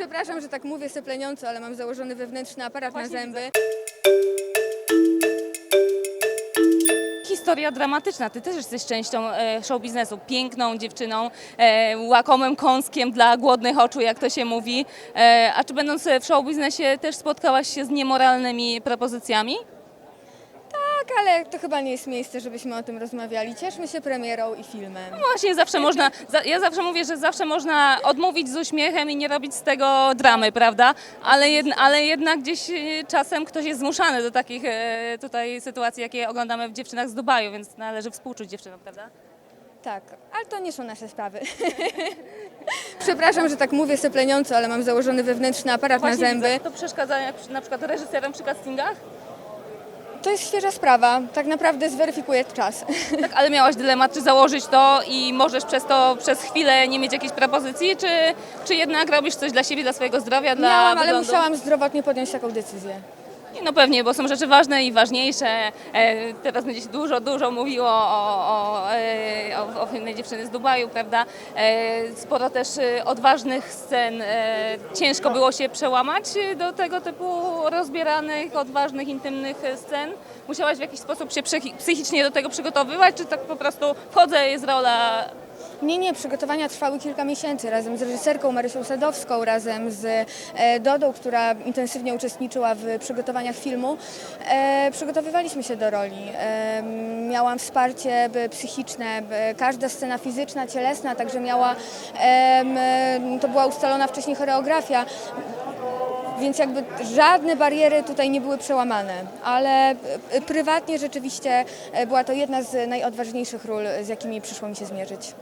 Przepraszam, że tak mówię sepleniąco, ale mam założony wewnętrzny aparat Właśnie na zęby. Historia dramatyczna. Ty też jesteś częścią e, show biznesu. Piękną dziewczyną, e, łakomym kąskiem dla głodnych oczu, jak to się mówi. E, a czy będąc w show biznesie też spotkałaś się z niemoralnymi propozycjami? Tak, ale to chyba nie jest miejsce, żebyśmy o tym rozmawiali. Cieszmy się premierą i filmem. Właśnie zawsze można, za, ja zawsze mówię, że zawsze można odmówić z uśmiechem i nie robić z tego dramy, prawda? Ale, ale jednak gdzieś e, czasem ktoś jest zmuszany do takich e, tutaj sytuacji, jakie oglądamy w dziewczynach z Dubaju, więc należy współczuć dziewczynom, prawda? Tak, ale to nie są nasze sprawy. Przepraszam, że tak mówię sepleniąco, ale mam założony wewnętrzny aparat na zęby. To przeszkadza jak na przykład reżyserom przy castingach? To jest świeża sprawa. Tak naprawdę zweryfikuję czas. Tak, ale miałaś dylemat, czy założyć to i możesz przez to przez chwilę nie mieć jakiejś propozycji, czy, czy jednak robisz coś dla siebie, dla swojego zdrowia, dla Miałam, ale wyglądu? musiałam zdrowotnie podjąć taką decyzję. No pewnie, bo są rzeczy ważne i ważniejsze. E, teraz będzie się dużo, dużo mówiło o, o, e, o, o filmie Dziewczyny z Dubaju, prawda? E, sporo też odważnych scen. Ciężko było się przełamać do tego typu rozbieranych, odważnych, intymnych scen. Musiałaś w jakiś sposób się psychi- psychicznie do tego przygotowywać, czy tak po prostu wchodzę, jest rola Nie, nie, przygotowania trwały kilka miesięcy razem z reżyserką Marysią Sadowską, razem z e, Dodą, która intensywnie uczestniczyła w przygotowaniach filmu. E, przygotowywaliśmy się do roli. E, miałam wsparcie psychiczne, każda scena fizyczna, cielesna, także miała, to była ustalona wcześniej choreografia. Więc jakby żadne bariery tutaj nie były przełamane, ale prywatnie rzeczywiście była to jedna z najodważniejszych ról, z jakimi przyszło mi się zmierzyć.